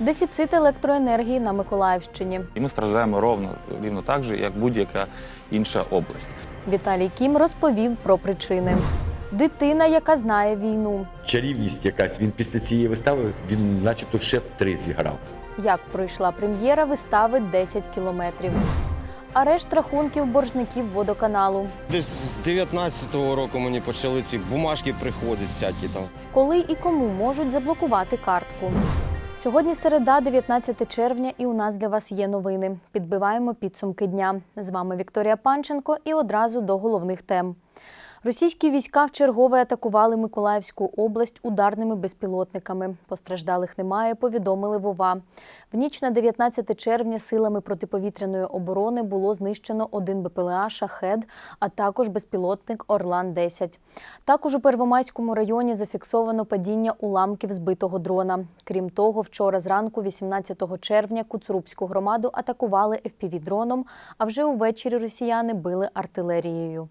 Дефіцит електроенергії на Миколаївщині. І ми страждаємо ровно рівно так же, як будь-яка інша область. Віталій Кім розповів про причини. Дитина, яка знає війну, чарівність якась. Він після цієї вистави він, начебто, ще три зіграв. як пройшла прем'єра вистави «10 кілометрів. Арешт рахунків боржників водоканалу. Десь з 19-го року мені почали ці бумажки приходити всякі там. Коли і кому можуть заблокувати картку. Сьогодні середа, 19 червня, і у нас для вас є новини. Підбиваємо підсумки дня. З вами Вікторія Панченко і одразу до головних тем. Російські війська вчергове атакували Миколаївську область ударними безпілотниками. Постраждалих немає, повідомили Вова. В ніч на 19 червня силами протиповітряної оборони було знищено один БПЛА «Шахед», а також безпілотник Орлан-10. Також у Первомайському районі зафіксовано падіння уламків збитого дрона. Крім того, вчора зранку, 18 червня, Куцурубську громаду атакували FPV-дроном, а вже увечері росіяни били артилерією.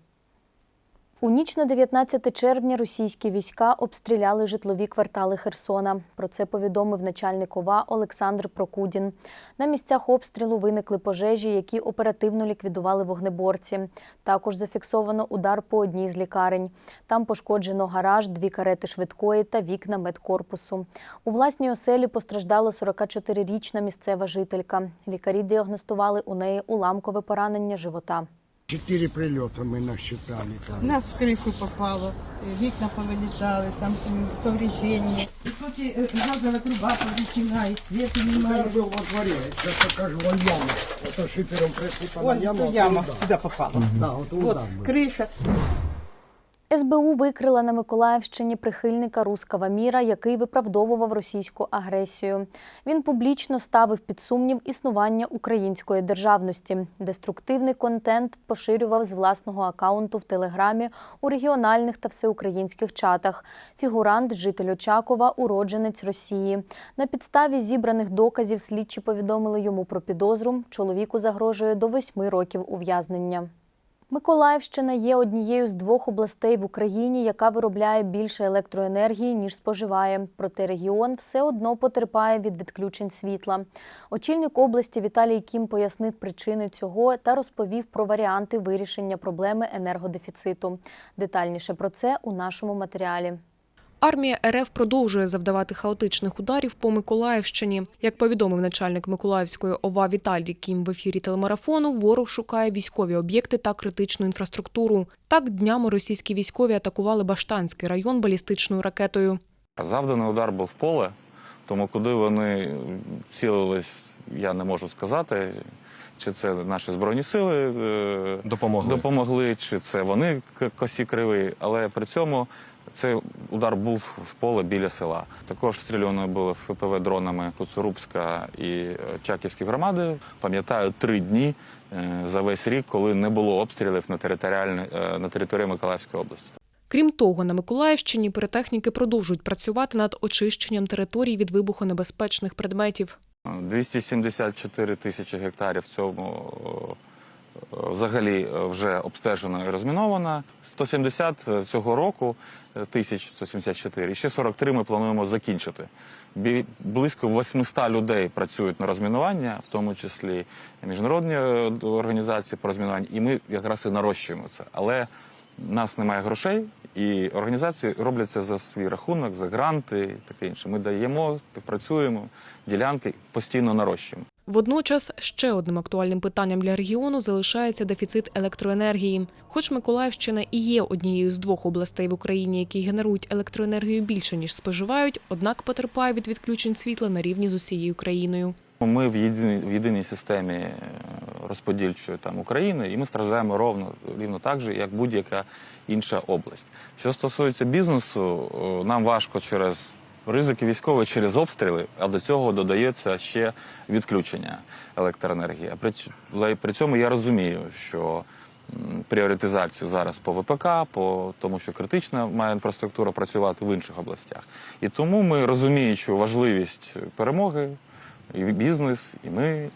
У ніч на 19 червня російські війська обстріляли житлові квартали Херсона. Про це повідомив начальник ОВА Олександр Прокудін. На місцях обстрілу виникли пожежі, які оперативно ліквідували вогнеборці. Також зафіксовано удар по одній з лікарень. Там пошкоджено гараж, дві карети швидкої та вікна медкорпусу. У власній оселі постраждала 44-річна місцева жителька. Лікарі діагностували у неї уламкове поранення живота. Четыре прилета мы насчитали. У Там. нас в крышу попало, э, вікна повилітали, там м, повреждення. І тут і, е, газова труба повреждена, і світу немає. Я был во дворе, сейчас покажу, вон яма. Это шипером присыпана Вон яма. то вот яма, туда. туди попала. Да, вот Вот туда был. криша. СБУ викрила на Миколаївщині прихильника руского міра, який виправдовував російську агресію. Він публічно ставив під сумнів існування української державності. Деструктивний контент поширював з власного акаунту в Телеграмі у регіональних та всеукраїнських чатах. Фігурант, житель Очакова, уродженець Росії. На підставі зібраних доказів слідчі повідомили йому про підозру. Чоловіку загрожує до восьми років ув'язнення. Миколаївщина є однією з двох областей в Україні, яка виробляє більше електроенергії, ніж споживає. Проте регіон все одно потерпає від відключень світла. Очільник області Віталій Кім пояснив причини цього та розповів про варіанти вирішення проблеми енергодефіциту. Детальніше про це у нашому матеріалі. Армія РФ продовжує завдавати хаотичних ударів по Миколаївщині. Як повідомив начальник Миколаївської ОВА Віталій Кім в ефірі телемарафону, ворог шукає військові об'єкти та критичну інфраструктуру. Так днями російські військові атакували Баштанський район балістичною ракетою. Завданий удар був в поле, тому куди вони цілились, я не можу сказати. Чи це наші збройні сили е, Допомогли. допомогли, чи це вони к- косі криві, але при цьому цей удар був в поле біля села. Також стріляно було ФПВ дронами Куцурубська і е, Чаківські громади. Пам'ятаю три дні е, за весь рік, коли не було обстрілів на територіальні е, на території Миколаївської області. Крім того, на Миколаївщині піротехніки продовжують працювати над очищенням територій від вибухонебезпечних предметів. 274 тисячі гектарів в цьому взагалі е, вже обстежено і розміновано. 170 цього року е, тисяч 174. І ще 43 ми плануємо закінчити. Близько 800 людей працюють на розмінування, в тому числі міжнародні е, організації по розмінуванню, і ми якраз і нарощуємо це. Але нас немає грошей, і організації роблять це за свій рахунок, за гранти і таке інше. Ми даємо, співпрацюємо, ділянки постійно нарощуємо. Водночас ще одним актуальним питанням для регіону залишається дефіцит електроенергії. Хоч Миколаївщина і є однією з двох областей в Україні, які генерують електроенергію більше ніж споживають, однак потерпає від відключень світла на рівні з усією країною. Ми в єдиній, в єдиній системі е, розподільчої там України, і ми страждаємо ровно рівно так же, як будь-яка інша область. Що стосується бізнесу, е, нам важко через ризики військові, через обстріли, а до цього додається ще відключення електроенергії. При, але при цьому я розумію, що пріоритизацію зараз по ВПК, по тому, що критична має інфраструктура працювати в інших областях. І тому ми розуміючи важливість перемоги, і бізнес, і ми е,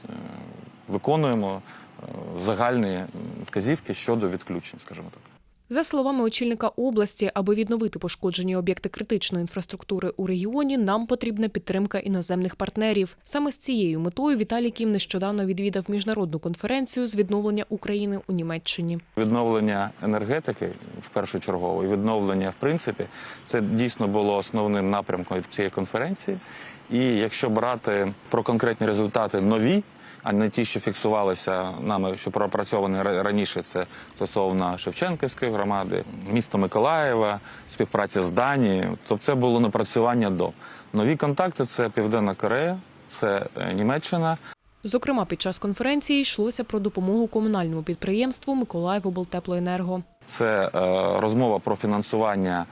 виконуємо е, загальні вказівки щодо відключень, скажімо так. За словами очільника області, аби відновити пошкоджені об'єкти критичної інфраструктури у регіоні, нам потрібна підтримка іноземних партнерів. Саме з цією метою Віталій Кім нещодавно відвідав міжнародну конференцію з відновлення України у Німеччині. Відновлення енергетики в першу чергу, і відновлення в принципі, це дійсно було основним напрямком цієї конференції. І якщо брати про конкретні результати нові, а не ті, що фіксувалися нами, що пропрацьовані раніше, це стосовно Шевченківської громади, міста Миколаєва, співпраця з Данією. Тобто це було напрацювання до нові контакти. Це Південна Корея, це е, Німеччина, Зокрема, під час конференції йшлося про допомогу комунальному підприємству Миколаївоблтеплоенерго. Це е, розмова про фінансування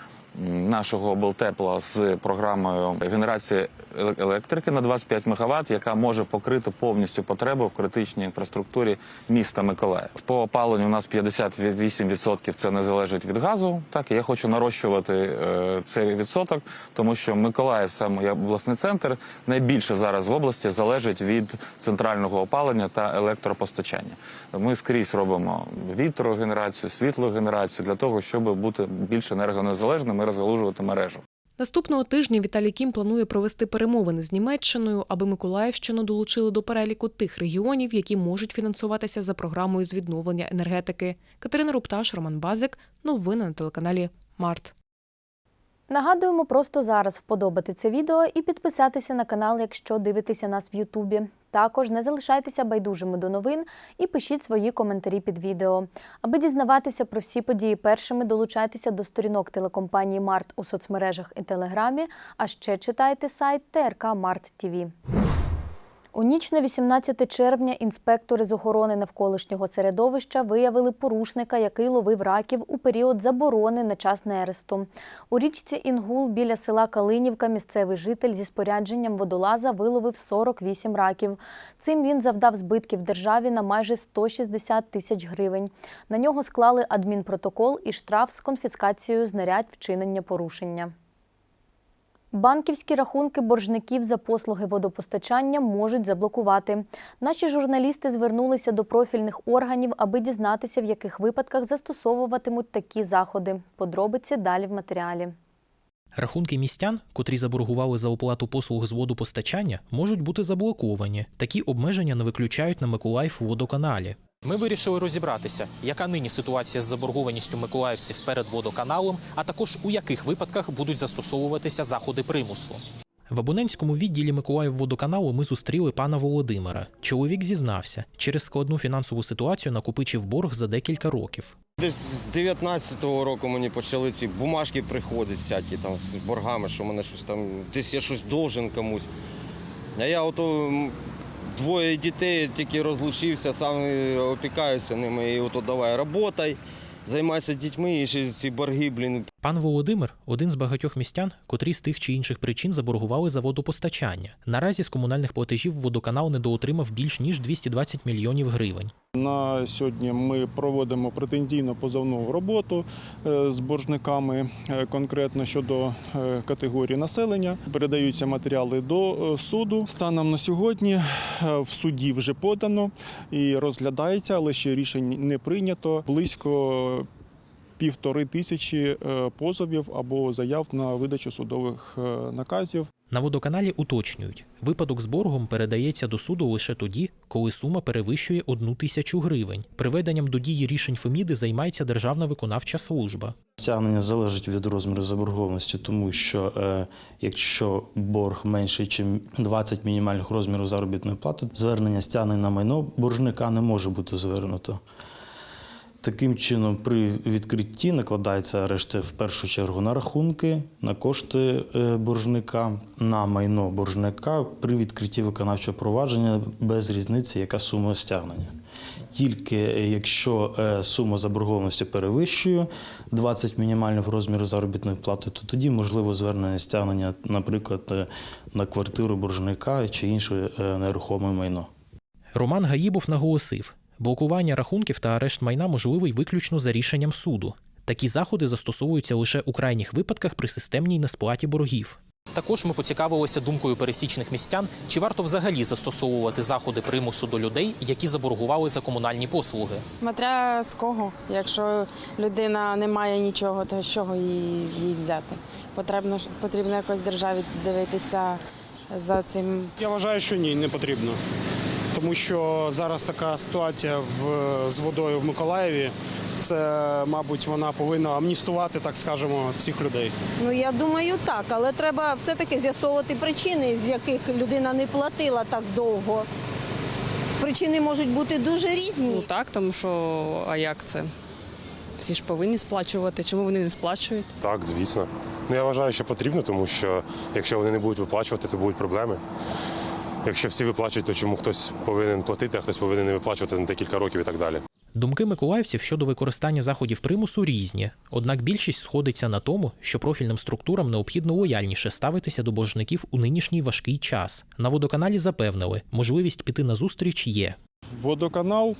нашого облтепла з програмою генерації електрики на 25 МВт, яка може покрити повністю потребу в критичній інфраструктурі міста Миколаїв. По опаленню у нас 58% це не залежить від газу. Так я хочу нарощувати е, цей відсоток, тому що Миколаїв, саме обласний центр, найбільше зараз в області залежить від центрального опалення та електропостачання. Ми скрізь робимо вітрогенерацію, світлогенерацію для того, щоб бути більш енергонезалежним і розгалужувати мережу. Наступного тижня Віталій Кім планує провести перемовини з Німеччиною, аби Миколаївщину долучили до переліку тих регіонів, які можуть фінансуватися за програмою з відновлення енергетики. Катерина Рупташ, Роман Базик. Новини на телеканалі Март. Нагадуємо просто зараз вподобати це відео і підписатися на канал, якщо дивитеся нас в Ютубі. Також не залишайтеся байдужими до новин і пишіть свої коментарі під відео. Аби дізнаватися про всі події першими, долучайтеся до сторінок телекомпанії Март у соцмережах і Телеграмі, а ще читайте сайт ТРК Март ТІВІ. У ніч на 18 червня інспектори з охорони навколишнього середовища виявили порушника, який ловив раків у період заборони на час нересту. У річці Інгул біля села Калинівка місцевий житель зі спорядженням водолаза виловив 48 раків. Цим він завдав збитків державі на майже 160 тисяч гривень. На нього склали адмінпротокол і штраф з конфіскацією знарядь вчинення порушення. Банківські рахунки боржників за послуги водопостачання можуть заблокувати. Наші журналісти звернулися до профільних органів, аби дізнатися, в яких випадках застосовуватимуть такі заходи. Подробиці далі в матеріалі. Рахунки містян, котрі заборгували за оплату послуг з водопостачання, можуть бути заблоковані. Такі обмеження не виключають на Миколаїв водоканалі. Ми вирішили розібратися, яка нині ситуація з заборгованістю миколаївців перед водоканалом, а також у яких випадках будуть застосовуватися заходи примусу. В абонентському відділі Миколаїв-водоканалу ми зустріли пана Володимира. Чоловік зізнався, через складну фінансову ситуацію накопичив борг за декілька років. Десь з 19-го року мені почали ці бумажки приходити всякі там з боргами, що мене щось там, десь я щось должен комусь. А я ото двоє дітей тільки розлучився, сам опікаюся ними. І от давай роботай, займайся дітьми і ще ці борги, блін, Пан Володимир один з багатьох містян, котрі з тих чи інших причин заборгували за водопостачання. Наразі з комунальних платежів водоканал недоотримав більш ніж 220 мільйонів гривень. На сьогодні ми проводимо претензійно позовну роботу е, з боржниками е, конкретно щодо е, категорії населення. Передаються матеріали до суду. Станом на сьогодні в суді вже подано і розглядається, але ще рішень не прийнято. Близько півтори тисячі е, позовів або заяв на видачу судових е, наказів. На водоканалі уточнюють, випадок з боргом передається до суду лише тоді, коли сума перевищує одну тисячу гривень. Приведенням до дії рішень Феміди займається Державна виконавча служба. Стягнення залежить від розміру заборгованості, тому що е, якщо борг менший, ніж 20 мінімальних розмірів заробітної плати, звернення стягнення на майно боржника не може бути звернуто. Таким чином, при відкритті накладаються арешти в першу чергу на рахунки, на кошти е, боржника, на майно боржника при відкритті виконавчого провадження без різниці, яка сума стягнення. Тільки е, якщо е, сума заборгованості перевищує 20 мінімальних розмірів заробітної плати, то тоді можливо звернення стягнення, наприклад, на квартиру боржника чи інше нерухоме майно. Роман Гаїбов наголосив, блокування рахунків та арешт майна можливий виключно за рішенням суду. Такі заходи застосовуються лише у крайніх випадках при системній несплаті боргів. Також ми поцікавилися думкою пересічних містян, чи варто взагалі застосовувати заходи примусу до людей, які заборгували за комунальні послуги. Смотря з кого. Якщо людина не має нічого, то з чого її, взяти? Потрібно, ж- потрібно якось державі дивитися за цим. Я вважаю, що ні, не потрібно. Тому що зараз така ситуація в, з водою в Миколаєві. Це, мабуть, вона повинна амністувати, так скажемо, цих людей. Ну я думаю, так, але треба все-таки з'ясовувати причини, з яких людина не платила так довго. Причини можуть бути дуже різні. Ну так, тому що а як це? Всі ж повинні сплачувати. Чому вони не сплачують? Так, звісно. Ну я вважаю, що потрібно, тому що якщо вони не будуть виплачувати, то будуть проблеми. Якщо всі виплачують, то чому хтось повинен платити, а хтось повинен не виплачувати на декілька років і так далі. Думки миколаївців щодо використання заходів примусу різні, однак більшість сходиться на тому, що профільним структурам необхідно лояльніше ставитися до боржників у нинішній важкий час. На водоканалі запевнили, можливість піти на зустріч є. Водоканал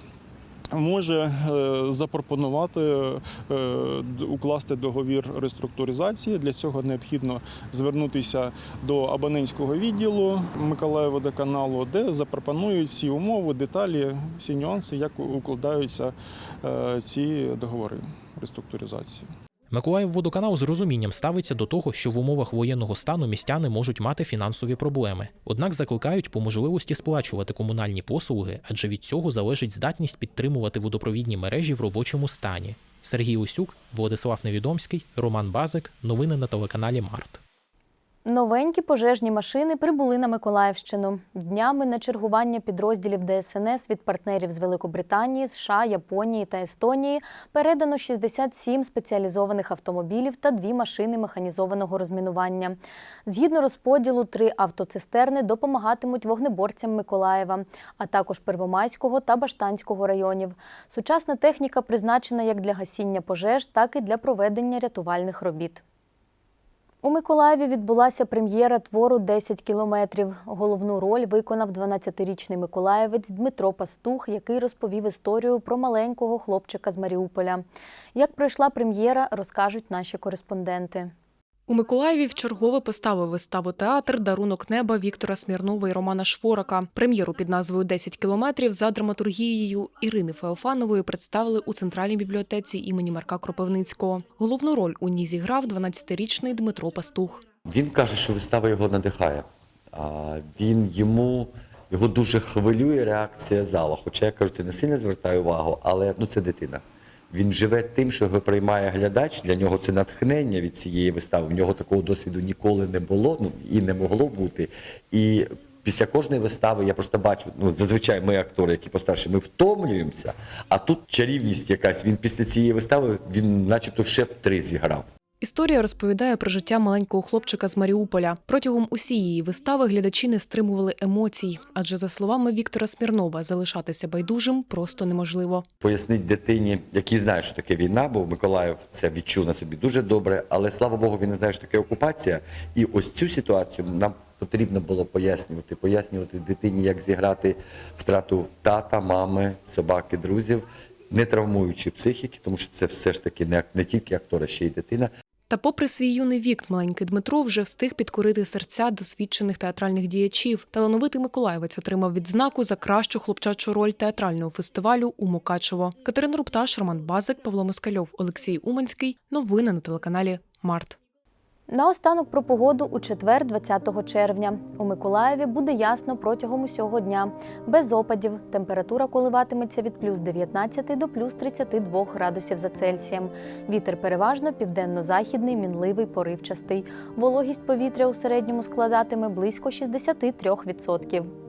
може е, запропонувати е, укласти договір реструктуризації. Для цього необхідно звернутися до абонентського відділу Миколаєводоканалу, де запропонують всі умови, деталі, всі нюанси, як укладаються е, ці договори реструктуризації. Миколаївводоканал з розумінням ставиться до того, що в умовах воєнного стану містяни можуть мати фінансові проблеми. Однак закликають по можливості сплачувати комунальні послуги, адже від цього залежить здатність підтримувати водопровідні мережі в робочому стані. Сергій Усюк, Владислав Невідомський, Роман Базик. Новини на телеканалі Март. Новенькі пожежні машини прибули на Миколаївщину. Днями на чергування підрозділів ДСНС від партнерів з Великобританії, США, Японії та Естонії передано 67 спеціалізованих автомобілів та дві машини механізованого розмінування. Згідно розподілу, три автоцистерни допомагатимуть вогнеборцям Миколаєва, а також Первомайського та Баштанського районів. Сучасна техніка призначена як для гасіння пожеж, так і для проведення рятувальних робіт. У Миколаєві відбулася прем'єра твору «10 кілометрів. Головну роль виконав 12-річний миколаєвець Дмитро Пастух, який розповів історію про маленького хлопчика з Маріуполя. Як пройшла прем'єра, розкажуть наші кореспонденти. У Миколаєві вчергове поставив виставу театр Дарунок неба Віктора Смірнова і Романа Шворака. Прем'єру під назвою «10 кілометрів за драматургією Ірини Феофанової представили у центральній бібліотеці імені Марка Кропивницького. Головну роль у ній зіграв 12-річний Дмитро Пастух. Він каже, що вистава його надихає. А він йому його дуже хвилює реакція зала. Хоча я кажу, ти не сильно звертаю увагу, але ну це дитина. Він живе тим, що його приймає глядач. Для нього це натхнення від цієї вистави. В нього такого досвіду ніколи не було, ну і не могло бути. І після кожної вистави я просто бачу, ну зазвичай ми актори, які постарші, ми втомлюємося. А тут чарівність якась. Він після цієї вистави він, начебто, ще б три зіграв. Історія розповідає про життя маленького хлопчика з Маріуполя. Протягом усієї вистави глядачі не стримували емоцій, адже за словами Віктора Смірнова, залишатися байдужим просто неможливо. Пояснить дитині, який знає, що таке війна, бо Миколаїв це відчув на собі дуже добре, але слава Богу, він не знає, що таке окупація. І ось цю ситуацію нам потрібно було пояснювати, пояснювати дитині, як зіграти втрату тата, мами, собаки, друзів, не травмуючи психіки, тому що це все ж таки не, не тільки актор, а ще й дитина. Та, попри свій юний вік, маленький Дмитро вже встиг підкорити серця досвідчених театральних діячів. Талановитий Миколаєвець отримав відзнаку за кращу хлопчачу роль театрального фестивалю у Мукачево. Катерина Рупташ, Роман Базик, Павло Москальов, Олексій Уманський. Новини на телеканалі Март. Наостанок про погоду у четвер, 20 червня. У Миколаєві буде ясно протягом усього дня. Без опадів. Температура коливатиметься від плюс 19 до плюс 32 градусів за Цельсієм. Вітер переважно південно-західний, мінливий, поривчастий. Вологість повітря у середньому складатиме близько 63%.